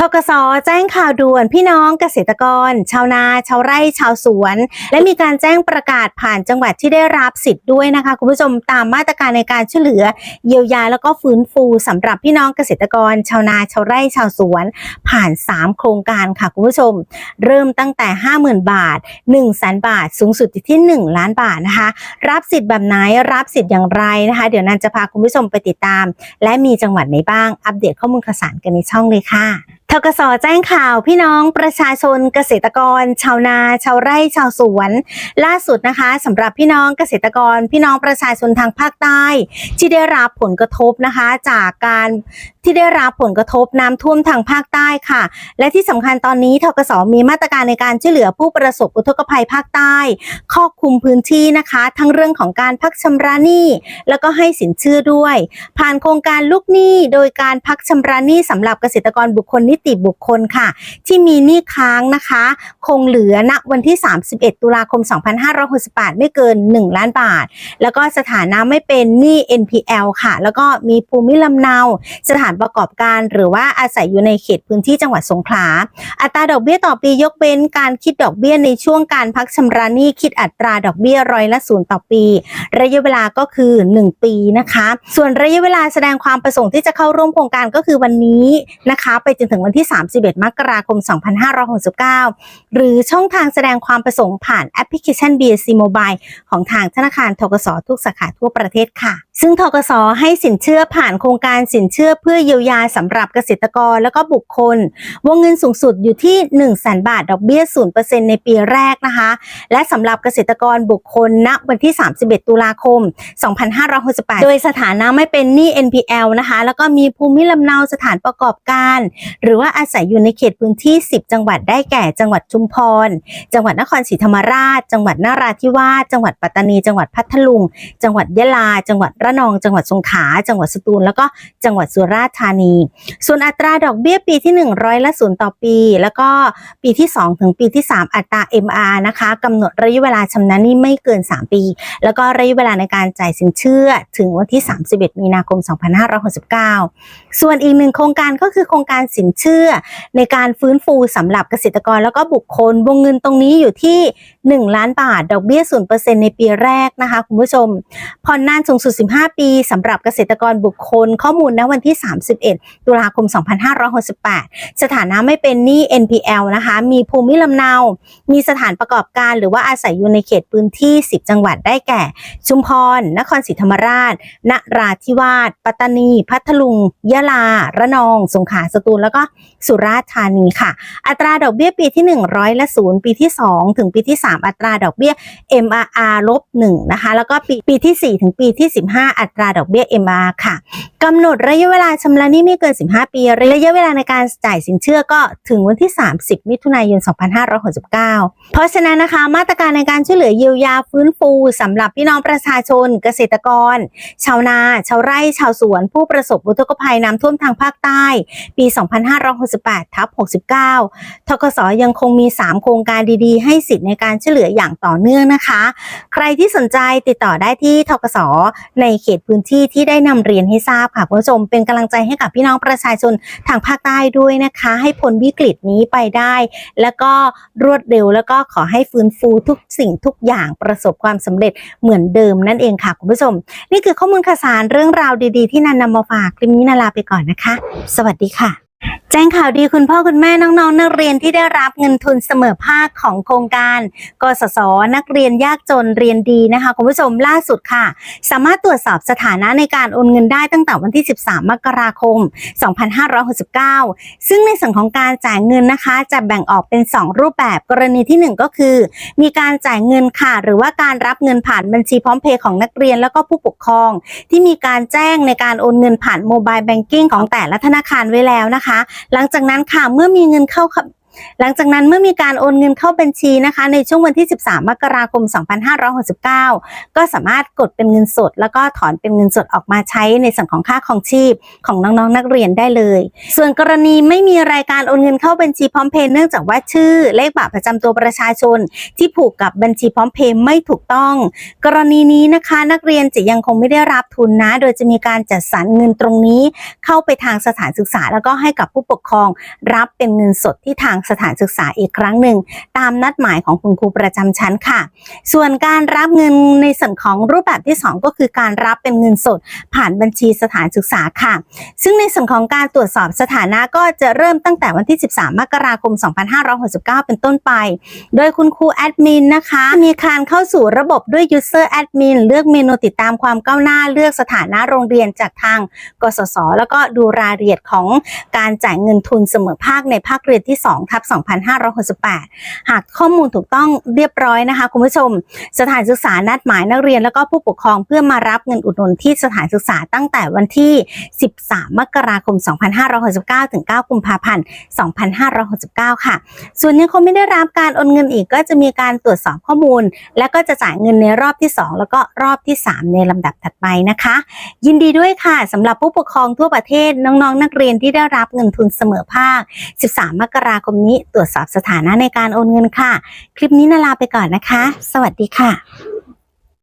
ทกสแจ้งข่าวด่วนพี่น้องเกษตรกร ชาวนาชาวไร่ชาวสวน และมีการแจ้งประกาศผ่านจังหวัดที่ได้รับสิทธิ์ด้วยนะคะ คุณผู้ชมตามมาตรการในการช่วยเหลือ เยียวยาแล้วก็ฟื้นฟูสำหรับพี่น้องเกษตรกร ชาวนาชาวไร่ชาวสวน ผ่าน 3 โครงการค่ะคุณผู้ชม เริ่มตั้งแต่ 50,000 บาท1 0 0 0 0แบาท สูงสุดที่ 1 ล้านบาทนะคะ รับสิทธิ์แบบไหนรับสิทธิ์อย่างไรนะคะ เดี๋ยวนันจะพาคุณผู้ชมไปติดตาม และมีจังหวัดไหนบ้างอัปเดตข้อมูลข่าวสารกันในช่องเลยค่ะทกสแจ้งข่าวพี่น้องประชาชนเกษตรกร ชาวนา ชาวไร่ชาวสวน ล่าสุดนะคะสำหรับพี่น้องเกษตรกร พี่น้องประชาชนทางภาคใต้ ที่ได้รับผลกระทบนะคะ จากการที่ได้รับผลกระทบน้ำท่วมทางภาคใต้ค่ะ และที่สำคัญตอนนี้ทกสมีมาตรการในการช่วยเหลือผู้ประสบอุทกภัยภาคใต้ ครอบคลุมพื้นที่นะคะ ทั้งเรื่องของการพักชำระหนี้ แล้วก็ให้สินเชื่อด้วย ผ่านโครงการลูกหนี้โดยการพักชำระหนี้สำหรับเกษตรกรบุคคลนิติบุคคลค่ะ ที่มีหนี้ค้างนะคะ คงเหลือณวันที่ 31 ตุลาคม 2568 ไม่เกิน 1 ล้านบาท แล้วก็สถานะไม่เป็นหนี้ NPL ค่ะ แล้วก็มีภูมิลำเนาสถานประกอบการ หรือว่าอาศัยอยู่ในเขตพื้นที่จังหวัดสงขลา อัตราดอกเบี้ยต่อปียกเว้นการคิดดอกเบี้ยในช่วงการพักชำระหนี้คิดอัตราดอกเบี้ยร้อยละศูนย์ต่อปี ระยะเวลาก็คือ 1 ปีนะคะ ส่วนระยะเวลาแสดงความประสงค์ที่จะเข้าร่วมโครงการก็คือวันนี้นะคะ ไปจนถึงวันที่ 31 มกราคม 2569 หรือช่องทางแสดงความประสงค์ผ่านแอปพลิเคชัน BSC Mobile ของทางธนาคารทกสทุกสาขาทั่วประเทศค่ะ ซึ่งทกสให้สินเชื่อผ่านโครงการสินเชื่อเพื่อเยียวยาสำหรับเกษตรกรแล้วก็บุคคล วงเงินสูงสุดอยู่ที่ 1 0 0 0 0แบาท ดอกเบี้ย 0%ในปีแรกนะคะ และสำหรับเกษตรกรบุคคลณวันที่ 31 ตุลาคม 2568 โดยสถานะไม่เป็นหนี้ NPL นะคะ แล้วก็มีภูมิลำเนาสถานประกอบการ หรือว่าอาศัยอยู่ในเขตพื้นที่ 10 จังหวัดได้แก่จังหวัดชุมพร จังหวัดนครศรีธรรมราช จังหวัดนราธิวาสจังหวัดปัตตานี จังหวัดพัทลุง จังหวัดยะลา จังหวัดระนอง จังหวัดสงขลาจังหวัดสตูลแล้วก็จังหวัดสุราษฎร์ธานี ส่วนอัตราดอกเบี้ยปีที่ 1 ร้อยละศูนย์ต่อปี แล้วก็ปีที่ 2 ถึงปีที่ 3 อัตรา MR นะคะกำหนดระยะเวลาชำระหนี้ไม่เกิน 3 ปี แล้วก็ระยะเวลาในการจ่ายสินเชื่อถึงวันที่ 31 มีนาคม 2569 ส่วนอีกหนึ่งโครงการก็คือโครงการสินเชื่อ ในการฟื้นฟูสำหรับเกษตรกรแล้วก็บุคคลวงเงินตรงนี้อยู่ที่ 1 ล้านบาท ดอกเบี้ย0%ในปีแรกนะคะคุณผู้ชมผ่อนนานสูงสุด 15 ปีสำหรับเกษตรกรบุคคลข้อมูลณวันที่31 ตุลาคม 2568 สถานะไม่เป็นหนี้ NPL นะคะ มีภูมิลำเนา มีสถานประกอบการหรือว่าอาศัยอยู่ในเขตพื้นที่ 10 จังหวัดได้แก่ ชุมพร นครศรีธรรมราช นราธิวาส ปัตตานี พัทลุง ยะลา ระนอง สงขลา สตูล แล้วก็สุราษฎร์ธานีค่ะ อัตราดอกเบี้ยปีที่ 1 ร้อยละศูนย์ปีที่ 2 ถึงปีที่ 3 อัตราดอกเบี้ย MRR ลบ1นะคะ แล้วก็ปีปีที่ 4 ถึงปีที่ 15 อัตราดอกเบี้ย MR ค่ะกำหนดระยะเวลาชำระหนี้ไม่เกิน 15 ปีระยะเวลาในการจ่ายสินเชื่อก็ถึงวันที่ 30 มิถุนายน 2569 เพราะฉะนั้นนะคะมาตรการในการช่วยเหลือเยียวยาฟื้นฟูสำหรับพี่น้องประชาชน เกษตรกร ชาวนา ชาวไร่ ชาวสวน ผู้ประสบอุทกภัยน้ำท่วมทางภาคใต้ ปี 2568ทับ69ทกสยังคงมี 3 โครงการดีๆ ให้สิทธิ์ในการช่วยเหลืออย่างต่อเนื่องนะคะ ใครที่สนใจติดต่อได้ที่ทกสในเขตพื้นที่ที่ได้นำเรียนให้ทราบค่ะคุณผู้ชมเป็นกำลังใจให้กับพี่น้องประชาชนทางภาคใต้ด้วยนะคะ ให้พ้นวิกฤตนี้ไปได้ แล้วก็รวดเร็วแล้วก็ขอให้ฟื้นฟูทุกสิ่งทุกอย่างประสบความสำเร็จเหมือนเดิมนั่นเองค่ะคุณผู้ชม นี่คือข้อมูลข่าวสารเรื่องราวดีๆ ที่นันนำมาฝากคลิปนี้นาลาไปก่อนนะคะ สวัสดีค่ะ จ้งข่าวดีคุณพ่อคุณแม่น้องๆ นักเรียนที่ได้รับเงินทุนเสมอภาคของโครงการ กสศนักเรียนยากจนเรียนดีนะคะคุณผู้ชมล่าสุดค่ะ สามารถตรวจสอบสถานะในการโอนเงินได้ตั้งแต่วันที่ 13 มกราคม 2569 ซึ่งในส่วนของการจ่ายเงินนะคะ จะแบ่งออกเป็น 2 รูปแบบกรณีทีหนึ่1 ก็คือ มีการจ่ายเงินค่ะ หรือว่าการรับเงินผ่านบัญชีพร้อมเพย์ของนักเรียนแล้วก็ผู้ปกครอง ที่มีการแจ้งในการโอนเงินผ่านโมบายแบงกิ้งของแต่ละธนาคารไว้แล้วนะคะหลังจากนั้นค่ะเมื่อมีเงินเข้า หลังจากนั้นเมื่อมีการโอนเงินเข้าบัญชีนะคะ ในช่วงวันที่ 13 มกราคม 2569 ก็สามารถกดเป็นเงินสด แล้วก็ถอนเป็นเงินสดออกมาใช้ในส่วนของค่าของชีพของน้องๆนักเรียนได้เลย ส่วนกรณีไม่มีรายการโอนเงินเข้าบัญชีพร้อมเพย์เนื่องจากว่าชื่อเลขบัตรประจำตัวประชาชน ที่ผูกกับบัญชีพร้อมเพย์ไม่ถูกต้อง กรณีนี้นะคะนักเรียนจะยังคงไม่ได้รับทุนนะ โดยจะมีการจัดสรรเงินตรงนี้ เข้าไปทางสถานศึกษา แล้วก็ให้กับผู้ปกครอง รับเป็นเงินสดที่ทางสถานศึกษาอีกครั้งหนึ่ง ตามนัดหมายของคุณครูประจำชั้นค่ะ ส่วนการรับเงินในส่วนของรูปแบบที่ 2 ก็คือการรับเป็นเงินสด ผ่านบัญชีสถานศึกษาค่ะ ซึ่งในส่วนของการตรวจสอบสถานะก็จะเริ่มตั้งแต่วันที่ 13 มกราคม 2569 เป็นต้นไป โดยคุณครูแอดมินนะคะ มีการเข้าสู่ระบบด้วย User Admin เลือกเมนูติดตามความก้าวหน้าเลือกสถานะโรงเรียนจากทาง กสศแล้วก็ดูรายละเอียดของการจ่ายเงินทุนเสมอภาคในภาคเรียนที่ 2ทับ2568 หากข้อมูลถูกต้องเรียบร้อยนะคะ คุณผู้ชม สถานศึกษานัดหมายนักเรียนแล้วก็ผู้ปกครองเพื่อมารับเงินอุดหนุนที่สถานศึกษาตั้งแต่วันที่ 13 มกราคม 2569 ถึง 9 กุมภาพันธ์ 2569 ค่ะ ส่วนยังคงไม่ได้รับการโอนเงินอีกก็จะมีการตรวจสอบข้อมูล และก็จะจ่ายเงินในรอบที่ 2 แล้วก็รอบที่ 3 ในลำดับถัดไปนะคะ ยินดีด้วยค่ะสำหรับผู้ปกครองทั่วประเทศน้องๆนักเรียนที่ได้รับเงินทุนเสมอภาค 13 มกราคมนี้ตรวจสอบสถานะในการโอนเงินค่ะ คลิปนี้นาลาไปก่อนนะคะ สวัสดีค่ะ